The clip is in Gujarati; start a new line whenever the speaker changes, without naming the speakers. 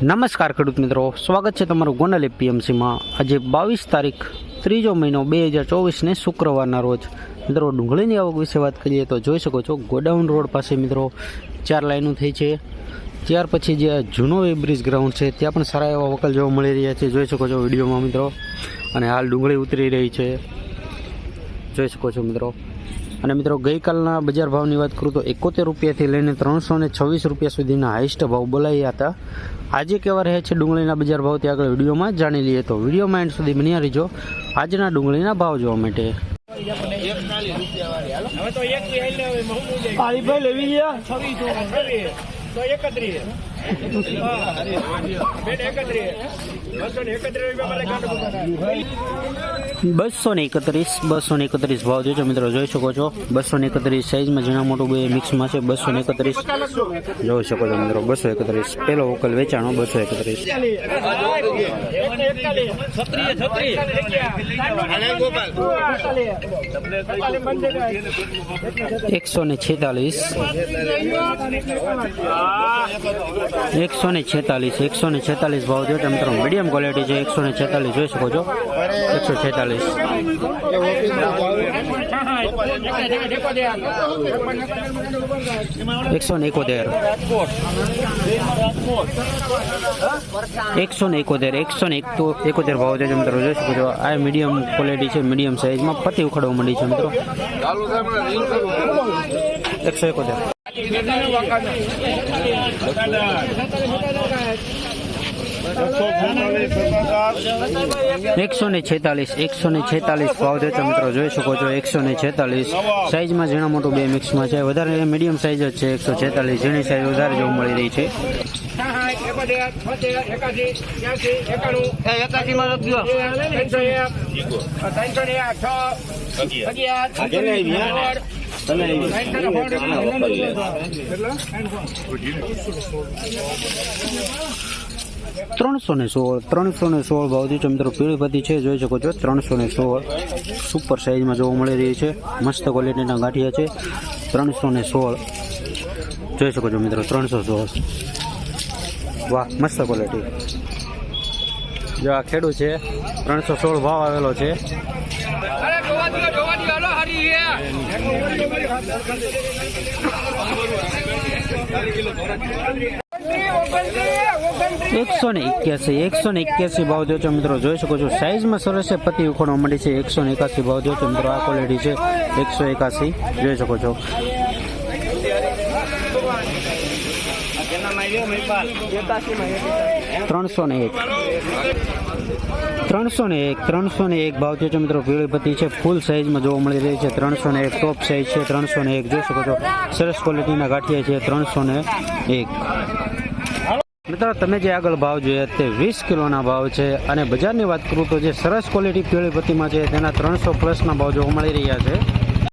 નમસ્કાર ખેડૂત મિત્રો. સ્વાગત છે તમારું ગોનલ એપીએમસીમાં. આજે બાવીસ તારીખ, ત્રીજો મહિનો બે હજાર ચોવીસને શુક્રવારના રોજ. મિત્રો, ડુંગળીની આવક વિશે વાત કરીએ તો જોઈ શકો છો, ગોડાઉન રોડ પાસે મિત્રો ચાર લાઈનો થઈ છે. ત્યાર પછી જે જૂનો એ બ્રિજ ગ્રાઉન્ડ છે, ત્યાં પણ સારા એવા વકલ જોવા મળી રહ્યા છે. જોઈ શકો છો વિડીયોમાં મિત્રો. અને હાલ ડુંગળી ઉતરી રહી છે. જોઈ શકો છો મિત્રો. અને મિત્રો ગઈકાલના બજાર ભાવની વાત કરું તો એકોતેર રૂપિયાથી લઈને ત્રણસો ને છવ્વીસ રૂપિયા સુધીના હાઈસ્ટ ભાવ બોલાયા હતા. આજે કેવા રહે છે ડુંગળીના બજાર ભાવ તે આગળ વિડીયોમાં જાણી લઈએ. તો વિડીયોમાં એન્ડ સુધી બન્યા રહીજો. આજના ડુંગળીના ભાવ જોવા માટે.
ભાઈ લેવી ગયા?
તો એકત્રીસ. બસો ને એકત્રીસ
બસો ને એકત્રીસ ભાવ જોજો મિત્રો, જોઈ શકો છો. બસો ને એકત્રીસ સાઈઝમાં ઝીણા મોટું બે મિક્સમાં છે બસો ને એકત્રીસ. જોઈ શકો છો મિત્રો, બસો એકત્રીસ. પેલો વોકલ વેચાણો, બસો એકત્રીસ. એકસો ને છેતાલીસ. એકસો ને છેતાલીસ, એકસો ને છેતાલીસ ભાવ જો તમે મિત્રો મીડિયમ ક્વોલિટી છે, એકસો ને છેતાલીસ જોઈ શકો છો. એકસો છેતાલીસ. એકસો ને એકોતેર. એકસો ને એકોતેર, એકસો ને એકતો એકોતેર ભાવ છે મિત્રો જોઈ શકો છો. આ મીડિયમ ક્વોલિટી છે મીડિયમ સાઇઝમાં પતિ ઉખાડવા માંડી છે મિત્રો. એકસો એકોતેર. એકસો ને છેતાલીસ, એકસો ને છેતાલીસ ભાવ દેતા મિત્રો જોઈ શકો છો, એકસો ને છેતાલીસ. સાઈઝમાં ઝીણા મોટું બે મિક્સમાં છે. વધારે મીડિયમ સાઈઝ જ છે, એકસો છેતાલીસ. ઝીણી સાઈઝ વધારે જોવા મળી રહી છે.
એકાસી માં ત્રણસો ને છ
સોળ ત્રણસો ને સોળ ભાવથી દીધો મિત્રો પીળીપતિ છે જોઈ શકો છો ત્રણસો ને સોળ સુપર સાઈઝમાં જોવા મળી રહી છે મસ્ત ક્વોલિટીના ગાંઠિયા છે ત્રણસો ને સોળ. જોઈ શકો છો મિત્રો ત્રણસો સોળ. વાહ મસ્ત ક્વોલિટી જો આ ખેડૂત છે ત્રણસો સોળ ભાવ આવેલો છે. એકસો ને એક્યાસી, એકસો ને એક્યાસી ભાવ જો છો મિત્રો, જોઈ શકો છો સાઈઝમાં સરસ છે, પતિ ઉખડવા મળી છે, એકસો ને એકાસી ભાવ જો છો મિત્રો, આ ક્વોલિટી છે, એકસો એકાસી, જોઈ શકો છો. ત્રણસો ને એક. ત્રણસો ને એક, ત્રણસો એક ભાવ છે મિત્રો પીળીપતિ છે, ફૂલ સાઈઝમાં જોવા મળી રહી છે. ત્રણસો ને એક ટોપ સાઈઝ છે, ત્રણસો ને એક. જોઈ શકો છો, સરસ ક્વોલિટીના ગાંઠિયા છે, ત્રણસો ને એક. મિત્રો, તમે જે આગળ ભાવ જોયા તે વીસ કિલોના ભાવ છે અને બજારની વાત કરું તો જે સરસ ક્વોલિટી પીળીપતિમાં છે, તેના ત્રણસો પ્લસના ભાવ જોવા મળી રહ્યા છે.